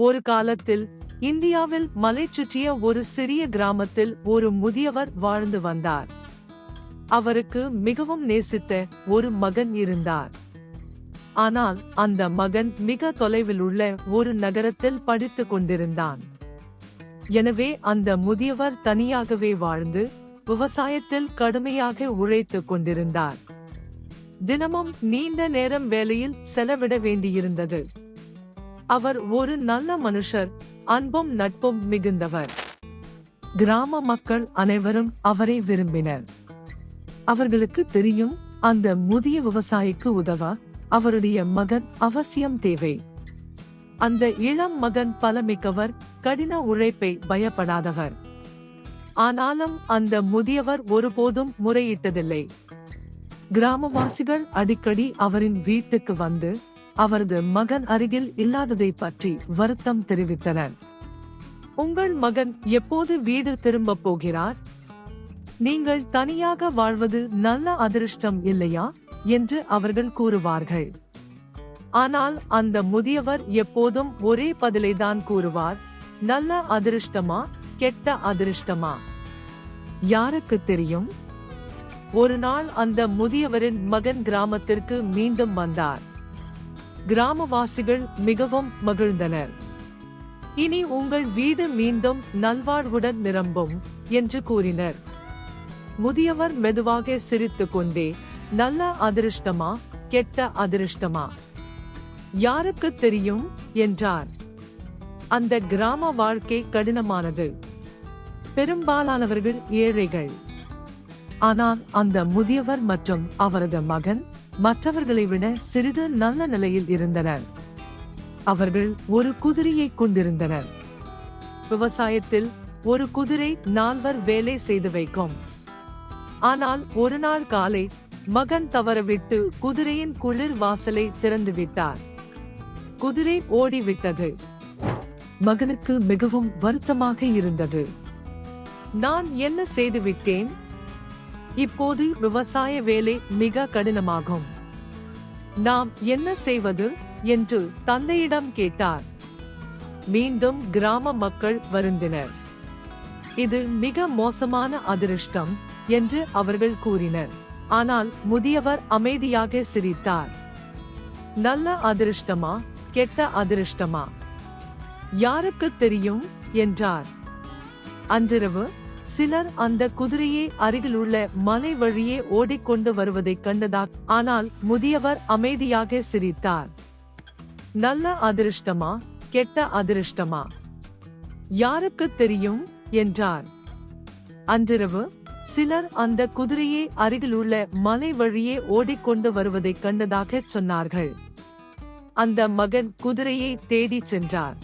ஒரு காலத்தில் இந்தியாவில் மலை சுற்றிய ஒரு சிறிய கிராமத்தில் ஒரு முதியவர் வாழ்ந்து வந்தார். அவருக்கு மிகவும் நேசித்த ஒரு மகன் இருந்தார். ஆனால் அந்த மகன் மிக தொலைவில் உள்ள ஒரு நகரத்தில் படித்துக் கொண்டிருந்தான். எனவே அந்த முதியவர் தனியாகவே வாழ்ந்து விவசாயத்தில் கடுமையாக உழைத்துக் கொண்டிருந்தார். தினமும் நீண்ட நேரம் வேலையில் செலவிட வேண்டியிருந்தது. அவர் ஒரு நல்ல மனுஷர் அன்பும் நட்பும் மிகுந்தவர். கிராம மக்கள் அனைவரும் அவரை விரும்பினர். அவர்களுக்கு தெரியும் அந்த முதிய விவசாயிக்கு உதவ அவருடைய மகன் அவசியம் தேவை. அந்த இளம் மகன் பலமிக்கவர் கடின உழைப்பை பயப்படாதவர். ஆனாலும் அந்த முதியவர் ஒருபோதும் முறையிட்டதில்லை. கிராமவாசிகள் அடிக்கடி அவரின் வீட்டுக்கு வந்து அவரது மகன் அருகில் இல்லாததை பற்றி வருத்தம் தெரிவித்தனர். உங்கள் மகன் எப்போது வீடு திரும்ப போகிறார்? நீங்கள் தனியாக வாழ்வது நல்ல அதிர்ஷ்டம் இல்லையா? என்று அவர்கள் கூறுவார்கள். ஆனால் அந்த முதியவர் எப்போதும் ஒரே பதிலை தான் கூறுவார். நல்ல அதிர்ஷ்டமா கெட்ட அதிர்ஷ்டமா? யாருக்கு தெரியும்? ஒரு நாள் அந்த முதியவரின் மகன் கிராமத்திற்கு மீண்டும் வந்தார். கிராமவாசிகள் மிகவும் மகிழ்ந்தனர். இனி உங்கள் வீடு மீண்டும் நல்வாழ்வுடன் நிரம்பும் என்று கூறினர். முதியவர் மெதுவாக சிரித்து கொண்டே நல்ல அதிர்ஷ்டமா? கெட்ட அதிர்ஷ்டமா? யாருக்கு தெரியும்? என்றார். அந்த கிராம வாழ்க்கை கடினமானது. பெரும்பாலானவர்கள் ஏழைகள். ஆனால் அந்த முதியவர் மற்றும் அவரது மகன் மற்றவர்களை விட சிறிது நல்ல நிலையில் இருந்தனர். அவர்கள் ஒரு குதிரையை கொண்டிருந்தனர். விவசாயத்தில் ஒரு குதிரை நால்வர் வேலை செய்து வைக்கும். ஆனால் ஒரு நாள் காலை மகன் தவறவிட்டு குதிரையின் குளிர் வாசலை திறந்து விட்டார். குதிரை ஓடிவிட்டது. மகனுக்கு மிகவும் வருத்தமாக இருந்தது. நான் என்ன செய்து விட்டேன்? இப்போது விவசாய வேலை மிக கடினமாகும். நாம் என்ன செய்வது? என்று தந்தையிடம் கேட்டார். மீண்டும் கிராம மக்கள் வருந்தினர். இது மிக மோசமான அதிர்ஷ்டம் என்று அவர்கள் கூறினர். ஆனால் முதியவர் அமைதியாக சிரித்தார். நல்ல அதிர்ஷ்டமா? கெட்ட அதிர்ஷ்டமா? யாருக்கு தெரியும்? என்றார். அன்றிரவு சிலர் அந்த குதிரையை அருகிலுள்ள மலை வழியே ஓடிக்கொண்டு வருவதைக் கண்டதால் ஆனால் முதியவர் அமைதியாக சிரித்தார். நல்ல அதிர்ஷ்டமா? கெட்ட அதிர்ஷ்டமா? யாருக்கு தெரியும்? என்றார். அன்றிரவு சிலர் அந்த குதிரையை அருகிலுள்ள மலை வழியே ஓடிக்கொண்டு வருவதைக் கண்டதாக சொன்னார்கள். அந்த மகன் குதிரையை தேடிச் சென்றார்.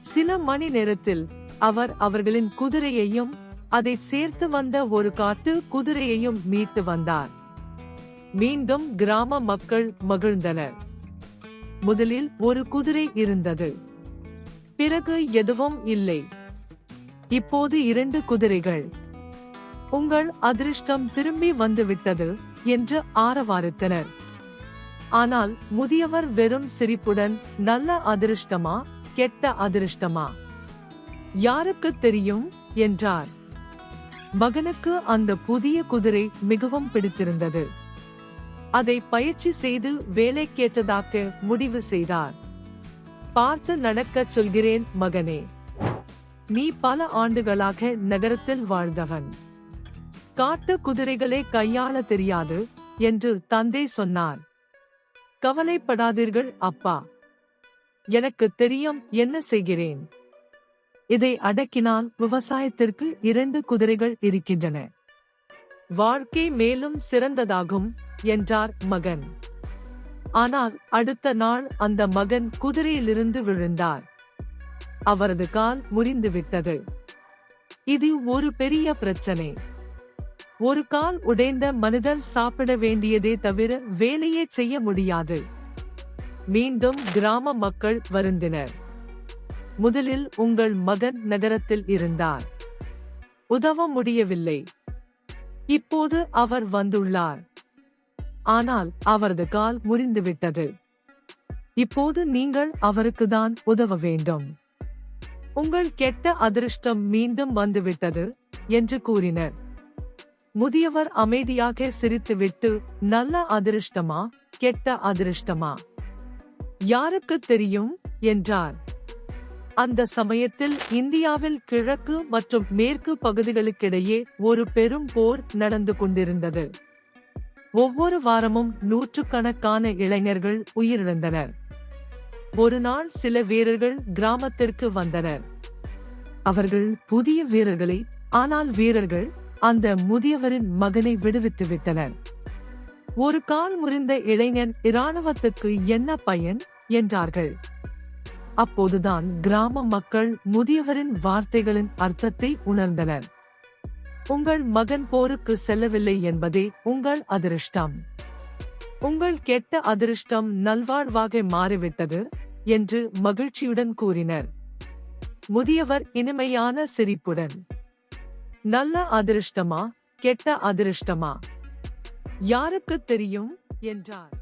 சில மணி நேரத்தில் அவர் அவர்களின் குதிரையையும் அதை சேர்த்து வந்த ஒரு காட்டு குதிரையையும் மீட்டு வந்தார். மீண்டும் கிராம மக்கள் மகிழ்ந்தனர். முதலில் ஒரு குதிரை இருந்தது. பிறகு எதுவும் இல்லை. இப்போது இரண்டு குதிரைகள். உங்கள் அதிர்ஷ்டம் திரும்பி வந்துவிட்டது என்று ஆரவாரித்தனர். ஆனால் முதியவர் வெறும் சிரிப்புடன் நல்ல அதிர்ஷ்டமா கெட்ட அதிர்ஷ்டமா? யாருக்கு தெரியும்? என்றார். மகனுக்கு அந்த புதிய குதிரை மிகவும் பிடித்திருந்தது. அதை பயிற்சி செய்து வேலை கேட்டதாக முடிவு செய்தார். பார்த்து நடக்கச் சொல்கிறேன் மகனே. நீ பல ஆண்டுகளாக நகரத்தில் வாழ்ந்தவன். காட்டு குதிரைகளை கையாள தெரியாது என்று தந்தை சொன்னார். கவலைப்படாதீர்கள் அப்பா. எனக்கு தெரியும் என்ன செய்கிறேன்? இதை அடக்கினால் விவசாயத்திற்கு இரண்டு குதிரைகள் இருக்கின்றன. வாழ்க்கை மேலும் சிறந்ததாகும் என்றார் மகன். ஆனால் அடுத்த நாள் அந்த மகன் குதிரையிலிருந்து விழுந்தார். அவரது கால் முறிந்து விட்டது இது ஒரு பெரிய பிரச்சனை. ஒரு கால் உடைந்த மனிதர் சாப்பிட வேண்டியதே தவிர வேலையே செய்ய முடியாது. மீண்டும் கிராம மக்கள் வருந்தினர். முதலில் உங்கள் மகன் நகரத்தில் இருந்தார். உதவ முடியவில்லை. இப்போது அவர் வந்துள்ளார். ஆனால் அவரது கால் முறிந்துவிட்டது. இப்போது நீங்கள் அவருக்குதான் உதவ வேண்டும். உங்கள் கெட்ட அதிர்ஷ்டம் மீண்டும் வந்துவிட்டது என்று கூறினர். முதியவர் அமைதியாக சிரித்துவிட்டு நல்ல அதிர்ஷ்டமா? கெட்ட அதிர்ஷ்டமா? யாருக்கு தெரியும்? என்றார். அந்த சமயத்தில் இந்தியாவில் கிழக்கு மற்றும் மேற்கு பகுதிகளுக்கிடையே ஒரு பெரும் போர் நடந்து கொண்டிருந்தது. ஒவ்வொரு வாரமும் நூற்றுக்கணக்கான இளைஞர்கள் உயிரிழந்தனர். ஒரு நாள் சில வீரர்கள் கிராமத்திற்கு வந்தனர். அவர்கள் புதிய வீரர்களை ஆனால் வீரர்கள் அந்த முதியவரின் மகனை விடுவித்து விட்டனர். ஒரு கால் முறிந்த இளைஞன் இராணுவத்துக்கு என்ன பயன்? என்றார்கள். அப்போதுதான் கிராம மக்கள் முதியவரின் வார்த்தைகளின் அர்த்தத்தை உணர்ந்தனர். உங்கள் மகன் போருக்கு செல்லவில்லை என்பதே உங்கள் அதிர்ஷ்டம். உங்கள் கெட்ட அதிர்ஷ்டம் நல்வாழ்வாக மாறிவிட்டது என்று மகிழ்ச்சியுடன் கூறினர். முதியவர் இனிமையான சிரிப்புடன் நல்ல அதிர்ஷ்டமா? கெட்ட அதிர்ஷ்டமா? யாருக்கு தெரியும்? என்றார்.